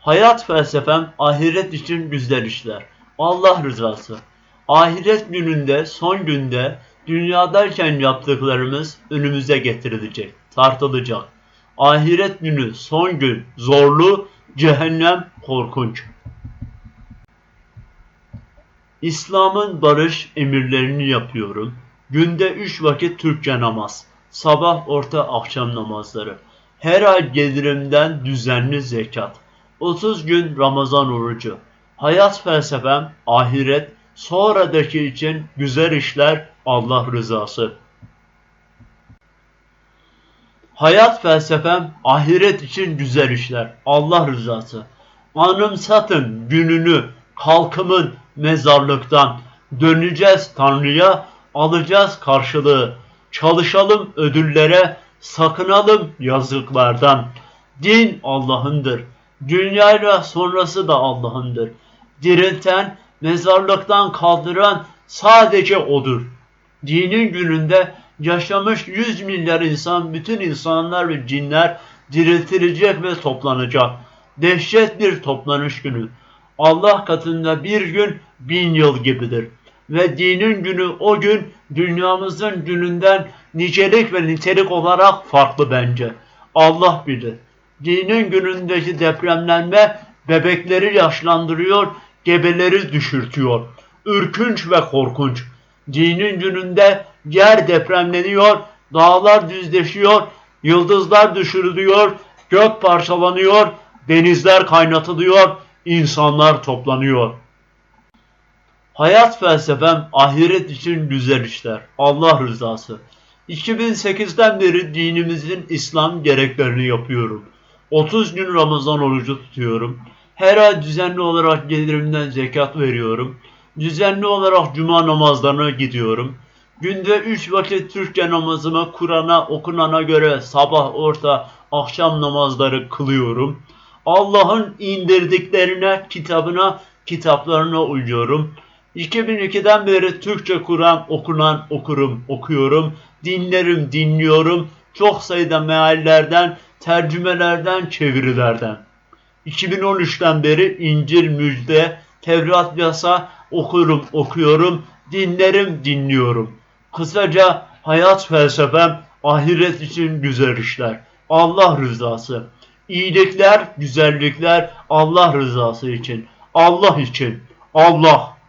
Hayat felsefem ahiret için güzel işler. Allah rızası. Ahiret gününde, son günde dünyadayken yaptıklarımız önümüze getirilecek, tartılacak. Ahiret günü, son gün zorlu, cehennem korkunç. İslam'ın barış emirlerini yapıyorum. Günde üç vakit Türkçe namaz. Sabah, orta, akşam namazları. Her ay gelirimden düzenli zekat. 30 gün Ramazan orucu. Hayat felsefem ahiret, sonradaki için güzel işler Allah rızası. Hayat felsefem ahiret için güzel işler Allah rızası. Anımsatın gününü kalkımın mezarlıktan. Döneceğiz Tanrı'ya alacağız karşılığı. Çalışalım ödüllere sakınalım yazıklardan. Din Allah'ındır. Dünyayla sonrası da Allah'ındır. Dirilten, mezarlıktan kaldıran sadece O'dur. Dinin gününde yaşamış yüz milyar insan, bütün insanlar ve cinler diriltilecek ve toplanacak. Dehşet bir toplanış günü. Allah katında bir gün bin yıl gibidir. Ve dinin günü o gün dünyamızın gününden nicelik ve nitelik olarak farklı bence. Allah bilir. Dinin günündeki depremlenme bebekleri yaşlandırıyor, gebeleri düşürtüyor. Ürkünç ve korkunç. Dinin gününde yer depremleniyor, dağlar düzleşiyor, yıldızlar düşürülüyor, gök parçalanıyor, denizler kaynatılıyor, insanlar toplanıyor. Hayat felsefem ahiret için güzel işler. Allah rızası. 2008'den beri dinimizin İslam gereklerini yapıyorum. 30 gün Ramazan orucu tutuyorum. Her ay düzenli olarak gelirimden zekat veriyorum. Düzenli olarak cuma namazlarına gidiyorum. Günde 3 vakit Türkçe namazımı Kur'an'a okunana göre sabah, orta, akşam namazları kılıyorum. Allah'ın indirdiklerine, kitabına, kitaplarına uyuyorum. 2002'den beri Türkçe Kur'an okunan okurum, okuyorum. Dinlerim, dinliyorum. Çok sayıda meallerden, tercümelerden, çevirilerden. 2013'ten beri İncil, Müjde, Tevrat, Yasa okurum, okuyorum. Dinlerim, dinliyorum. Kısaca hayat felsefem ahiret için güzel işler. Allah rızası. İyilikler, güzellikler Allah rızası için. Allah için. Allah.